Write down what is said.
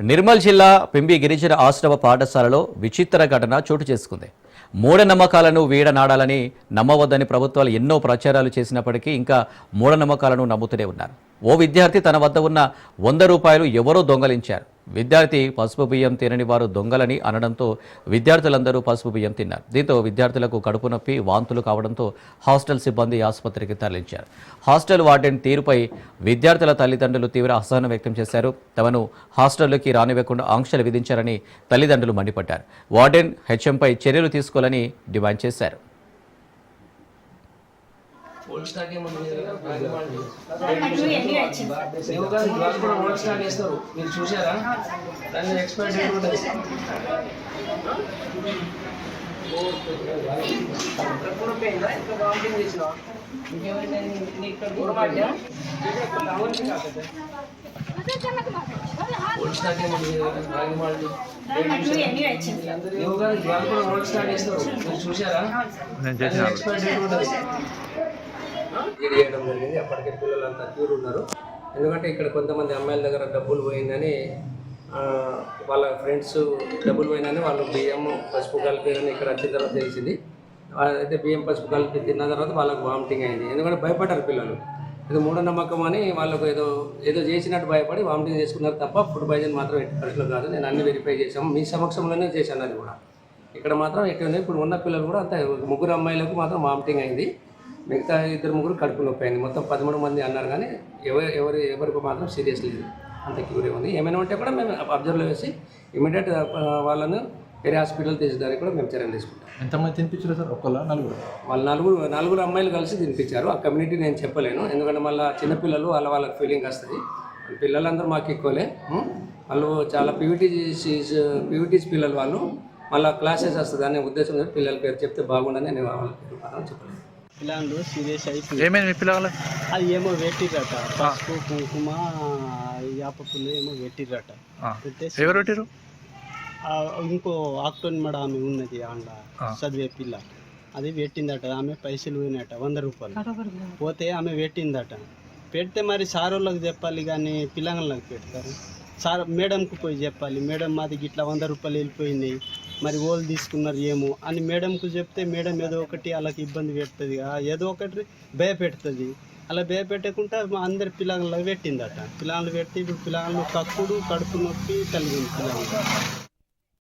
నిర్మల్ జిల్లా పింబి గిరిజన ఆశ్రమ పాఠశాలలో విచిత్ర ఘటన చోటు చేసుకుంది. మూఢనమ్మకాలను వీడనాడాలని నమ్మవద్దని ప్రభుత్వాలు ఎన్నో ప్రచారాలు చేసినప్పటికీ ఇంకా మూఢనమ్మకాలను నమ్ముతూనే ఉన్నారు. ఓ విద్యార్థి తన వద్ద ఉన్న వంద రూపాయలు ఎవరో దొంగలించారు. విద్యార్థి పసుపు బియ్యం తినని వారు దొంగలని అనడంతో విద్యార్థులందరూ పసుపు బియ్యం తిన్నారు. దీంతో విద్యార్థులకు కడుపు నొప్పి వాంతులు కావడంతో హాస్టల్ సిబ్బంది ఆసుపత్రికి తరలించారు. హాస్టల్ వార్డెన్ తీరుపై విద్యార్థుల తల్లిదండ్రులు తీవ్ర అసహనం వ్యక్తం చేశారు. తమను హాస్టల్లోకి రానివ్వకుండా ఆంక్షలు విధించారని తల్లిదండ్రులు మండిపడ్డారు. వార్డెన్ హెచ్ఎంపై చర్యలు తీసుకోవాలని డిమాండ్ చేశారు. ఓల్డ్ స్టాక్ ఏమన్నా ఉంది కదా, బ్యాగ్ వాళ్ళు. లేవు కదా, ఇవాళ కూడా ఓల్డ్ స్టాక్ వేస్తారు మీరు చూసారా దాని ఎక్స్పైర్ డేట్ ఉంటుంది ఓల్డ్ స్టాక్ ఏమన్నా ఉంది కదా, బ్యాగ్ వాళ్ళు. లేవు కదా, ఇవాళ కూడా ఓల్డ్ స్టాక్ వేస్తారు మీరు చూసారా దాని ఎక్స్పైర్ డేట్ ఉంటుంది ఇది చేయడం జరిగింది. అప్పటికే పిల్లలంతా తీరు ఉన్నారు ఎందుకంటే ఇక్కడ కొంతమంది అమ్మాయిల దగ్గర డబ్బులు పోయిందని వాళ్ళ ఫ్రెండ్స్ డబ్బులు పోయిందని వాళ్ళు బియ్యం పసుపు కలిపారని ఇక్కడ వచ్చిన తర్వాత తెలిసింది అయితే బియ్యం పసుపు కలిపి తిన్న తర్వాత వాళ్ళకు వామిటింగ్ అయింది. ఎందుకంటే భయపడ్డారు పిల్లలు. ఇది మూఢనమ్మకం అని వాళ్ళకు ఏదో ఏదో చేసినట్టు భయపడి వామిటింగ్ చేసుకున్నారు తప్ప ఫుడ్ పాయిజన్ మాత్రం ఎట్టి పరిస్థితుల్లో కాదు. నేను అన్ని వెరిఫై చేశాము. మీ సమక్షంలోనే చేశాను అది కూడా. ఇక్కడ మాత్రం ఎక్కడ ఇప్పుడు ఉన్న పిల్లలు కూడా అంత. ముగ్గురు అమ్మాయిలకు మాత్రం వామిటింగ్ అయింది. మిగతా ఇద్దరు ముగ్గురు కడుపు నొప్పి అయింది. మొత్తం పదమూడు మంది అన్నారు కానీ ఎవరు ఎవరు ఎవరికి మాత్రం సీరియస్ లేదు. అంత క్యూరే ఉంది. ఏమైనా ఉంటే కూడా మేము అబ్జర్వ్లో వేసి ఇమీడియట్ వాళ్ళను వేరే హాస్పిటల్ తీసేదానికి కూడా మేము చర్యలు తీసుకుంటాం. ఎంతమంది తినిపించారు సార్? ఒకళ్ళ నలుగురు? వాళ్ళ నలుగురు నలుగురు అమ్మాయిలు కలిసి తినిపించారు. ఆ కమ్యూనిటీ నేను చెప్పలేను. ఎందుకంటే మళ్ళీ చిన్నపిల్లలు వాళ్ళ వాళ్ళకి ఫీలింగ్ వస్తుంది. పిల్లలందరూ మాకు ఎక్కువలే? వాళ్ళు చాలా పీవీటీస్ పీవీటీస్ పిల్లలు వాళ్ళు. మళ్ళీ క్లాసెస్ వస్తుంది అనే ఉద్దేశంతో పిల్లల పేరు చెప్తే బాగుండని నేను వాళ్ళ పేరు మాత్రం చెప్పలేను. పిల్లలు సీరియస్ అయిపోయి ఏమైంది మీ పిల్లలు అది ఏమో పెట్టిరట పసుపు కుంకుమ యాపపులు ఏమో పెట్టిరట ఎవరు పెట్టారు ఆ ఇంకో ఆక్టోన్ మేడ ఆమె ఉన్నది ఆండ చదివే పిల్ల. అది పెట్టిందట ఆమె పైసలు పోయినట వంద రూపాయలు. పోతే ఆమె పెట్టిందట పెడితే మరి సార్ వాళ్ళకి చెప్పాలి కానీ పిల్లగాళ్ళకి పెడతారు. సార్ మేడంకు పోయి చెప్పాలి. మేడం మాది గిట్లా వంద రూపాయలు వెళ్ళిపోయినాయి మరి వాళ్ళు తీసుకున్నారు ఏమో అని మేడంకు చెప్తే మేడం ఏదో ఒకటి వాళ్ళకి ఇబ్బంది పెడుతుంది. ఏదో ఒకటి భయపెడుతుంది. అలా భయపెట్టకుండా మా అందరి పిల్లలు పెట్టిందట. పిల్లలు పెట్టి ఇప్పుడు పిల్లలు కక్కుడు కడుపు నొప్పి కలిగింది పిల్లలు